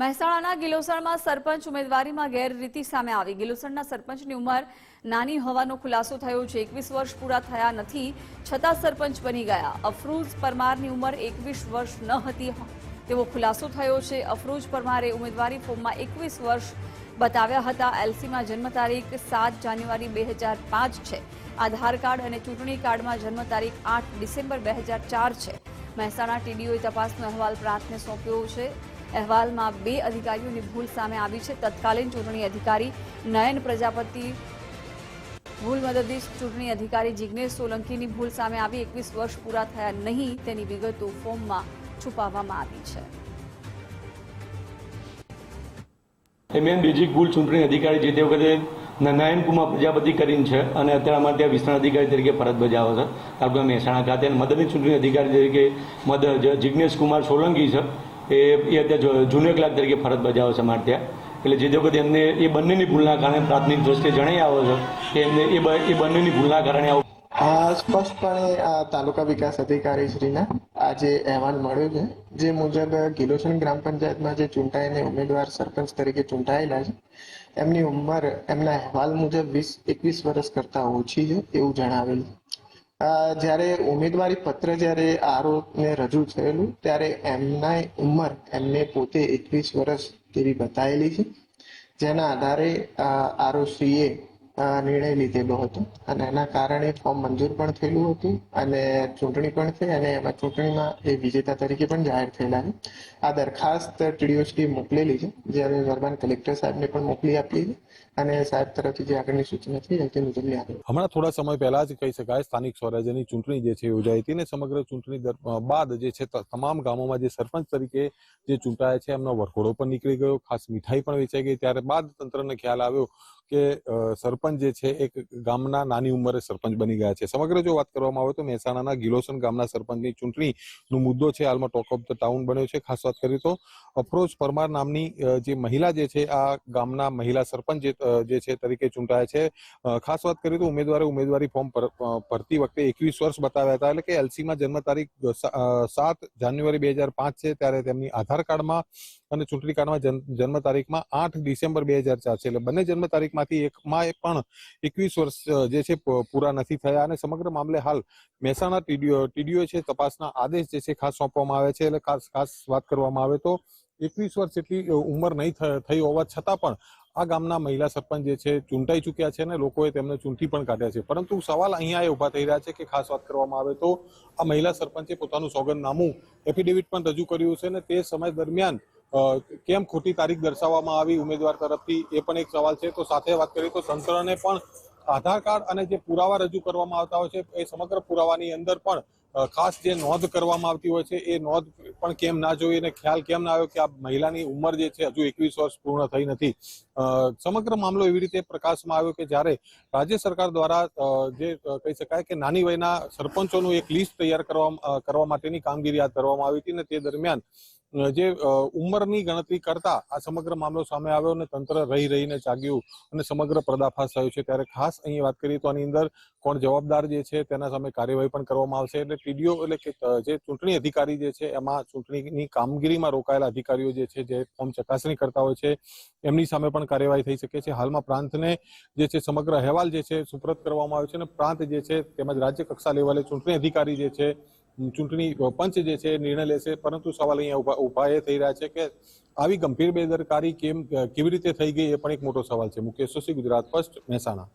મહેસાણાના ગિલોસણમાં સરપંચ ઉમેદવારીમાં ગેરરીતિ સામે આવી. ગિલોસણના સરપંચની ઉંમર નાની હોવાનો ખુલાસો થયો છે. એકવીસ વર્ષ પૂરા થયા નથી, છતાં સરપંચ બની ગયા. અફરૂઝ પરમારની ઉંમર એકવીસ વર્ષ ન હતી. તેવો ખુલાસો થયો છે. અફરૂઝ પરમારે ઉમેદવારી ફોર્મમાં એકવીસ વર્ષ બતાવ્યા હતા. એલસીમાં જન્મ તારીખ સાત જાન્યુઆરી બે હજાર પાંચ છે. આધાર કાર્ડ અને ચૂંટણી કાર્ડમાં જન્મ તારીખ આઠ ડિસેમ્બર બે હજાર ચાર છે. મહેસાણા ટીડીઓએ તપાસનો અહેવાલ પ્રાંતને સોંપ્યો છે. અહેવાલમાં બે અધિકારીઓની ભૂલ સામે આવી છે. તત્કાલીન ચૂંટણી અધિકારી નયન પ્રજાપતિ, ભૂલ મદદનીશ ચૂંટણી અધિકારી જિજ્ઞેશ સોલંકીની ભૂલ સામે આવી. એકવીસ વર્ષ પૂરા થયા નહીં, તેની વિગતો ફોર્મમાં છુપાવવામાં આવી છે. એ બીજી ભૂલ ચૂંટણી અધિકારી જે તે વખતે નારાયણ કુમાર પ્રજાપતિ કરીને છે અને અત્યારે અમારે ત્યાં વિસ્તરણ અધિકારી તરીકે ફરજ બજાવે છે. તાલુકા મહેસાણા ખાતે અને મદદની ચૂંટણી અધિકારી તરીકે મદ જિજ્ઞેશ કુમાર સોલંકી છે. એ એ અત્યારે જુનિયર ક્લાર્ક તરીકે ફરજ બજાવે છે અમારે ત્યાં. એટલે જે વખતે એમને એ બંનેની ભૂલના કારણે પ્રાથમિક દ્રષ્ટિએ જણાઈ આવે છે કે એમને એ એ બંનેની ભૂલના કારણે આવું. આ સ્પષ્ટપણે આ તાલુકા વિકાસ અધિકારી શ્રીના આજે અહેવાલ મળ્યો છે, જે મુજબ ગિલોસન ગ્રામ પંચાયતમાં જે ચૂંટાઈને ઉમેદવાર સરપંચ તરીકે ચૂંટાયેલા છે, એમની ઉંમર, એમના અહેવાલ મુજબ વીસ, એકવીસ વર્ષ કરતાં ઓછી છે એવું જણાવેલ જ્યારે ઉમેદવારી પત્ર જ્યારે આરોપને રજૂ થયેલું, ત્યારે એમના ઉંમર એમને પોતે એકવીસ વર્ષ તેવી બતાવેલી છે. જેના આધારે આરઓસીએ નિર્ણય લીધેલો હતો અને એના કારણે ફોર્મ મંજૂર પણ થયેલું હતું અને ચૂંટણી પણ થઈ અને એમાં ચૂંટણીમાં એ વિજેતા તરીકે પણ જાહેર થયેલા છે. આ દરખાસ્ત ટીડીઓસી મોકલેલી છે, જે અમે મહેરબાન કલેક્ટર સાહેબને પણ મોકલી આપી અને સાહેબ તરફથી જે આગળની સૂચના થઈ તે મુજબ હમણાં થોડા સમય પહેલા જ કહી શકાય, સ્થાનિક સ્વરાજ્યની ચૂંટણી જે છે યોજાઈ હતી ને સમગ્ર ચૂંટણી બાદ જે છે તમામ ગામોમાં જે સરપંચ તરીકે જે ચૂંટાયા છે, એમનો વરઘોડો પણ નીકળી ગયો, ખાસ મીઠાઈ પણ વેચાઈ ગઈ. ત્યારે બાદ તંત્રને ખ્યાલ આવ્યો કે સરપંચ જે છે, એક ગામના નાની ઉંમરે સરપંચ બની ગયા છે. સમગ્ર જો વાત કરવામાં આવે તો મહેસાણાના ગિલોસન ગામના સરપંચની ચૂંટણીનો મુદ્દો છે. હાલમાં ટોક ઓફ ધ ટાઉન બન્યો છે. ખાસ વાત કરીએ તો અફરોજ પરમાર નામની જે મહિલા જે છે, આ ગામના મહિલા સરપંચ જે છે તરીકે ચૂંટાયા છે. ખાસ વાત કરીએ તો ઉમેદવારે ઉમેદવારી ફોર્મ ભરતી વખતે એકવીસ વર્ષ બતાવ્યા હતા. એટલે કે એલસીમાં જન્મ તારીખ સાત જાન્યુઆરી બે હજાર પાંચ છે. ત્યારે તેમની આધાર કાર્ડમાં અને ચૂંટણી કાર્ડમાં જન્મ તારીખમાં આઠ ડિસેમ્બર બે હજાર ચાર છે. એટલે બંને જન્મ તારીખમાંથી એકમાં પણ એકવીસ વર્ષ જે છે પૂરા નથી થયા અને સમગ્ર મામલે હાલ મહેસાણા ટીડીઓ ટીડીઓ છે તપાસના આદેશ જે છે ખાસ સોંપવામાં આવે છે. એટલે ખાસ ખાસ વાત કરવામાં આવે તો એકવીસ વર્ષ જેટલી ઉંમર નહીં થઈ હોવા છતાં પણ આ ગામના મહિલા સરપંચ જે છે ચૂંટાઈ ચૂક્યા છે અને લોકોએ તેમને ચૂંટી પણ કાઢ્યા છે. પરંતુ સવાલ અહીંયા એ ઊભા થઈ રહ્યા છે કે ખાસ વાત કરવામાં આવે તો આ મહિલા સરપંચે પોતાનું સોગંદનામું એફિડેવિટ પણ રજૂ કર્યું છે અને તે સમય દરમિયાન કેમ ખોટી તારીખ દર્શાવવામાં આવી ઉમેદવાર તરફથી એ પણ એક સવાલ છે. તો સાથે વાત કરીએ તો તંત્રને પણ આધાર કાર્ડ અને જે પુરાવા રજૂ કરવામાં આવતા હોય છે, એ સમગ્ર પુરાવાની અંદર પણ ખાસ જે નોંધ કરવામાં આવતી હોય છે, એ નોંધ પણ કેમ ના જોઈ અને ખ્યાલ કેમ ના આવ્યો કે આ મહિલાની ઉંમર જે છે, હજુ એકવીસ વર્ષ પૂર્ણ થઈ નથી. સમગ્ર મામલો એવી રીતે પ્રકાશમાં આવ્યો કે જ્યારે રાજ્ય સરકાર દ્વારા જે કહી શકાય કે નાની વયના સરપંચોનું એક લિસ્ટ તૈયાર કરવા કરવા માટેની કામગીરી હાથ ધરવામાં આવી હતી અને તે દરમિયાન જે ઉંમરની ગણતરી કરતા આ સમગ્ર મામલો સામે આવ્યો અને તંત્ર રહી રહીને જાગ્યું અને સમગ્ર પર્દાફાશ થયો છે. ત્યારે ખાસ અહીં વાત કરીએ તો આની અંદર કોણ જવાબદાર જે છે તેના સામે કાર્યવાહી પણ કરવામાં આવશે. એટલે ટીડીઓ એટલે કે જે ચૂંટણી અધિકારી જે છે એમાં ચૂંટણીની કામગીરીમાં રોકાયેલા અધિકારીઓ જે છે જે ફોર્મ ચકાસણી કરતા હોય છે, એમની સામે પણ કાર્યવાહી થઈ શકે છે. હાલમાં પ્રાંતને જે છે સમગ્ર અહેવાલ જે છે સુપ્રત કરવામાં આવ્યો છે અને પ્રાંત જે છે તેમજ રાજ્ય કક્ષા લેવલે ચૂંટણી અધિકારી જે છે ચૂંટણી પંચ જે છે નિર્ણય લેશે, પરંતુ સવાલ અહીંયા ઊભા એ થઈ રહ્યા છે કે આવી ગંભીર બેદરકારી કેમ કેવી રીતે થઈ ગઈ એ પણ એક મોટો સવાલ છે. મુકેશ જોશી, ગુજરાત ફર્સ્ટ મહેસાણા.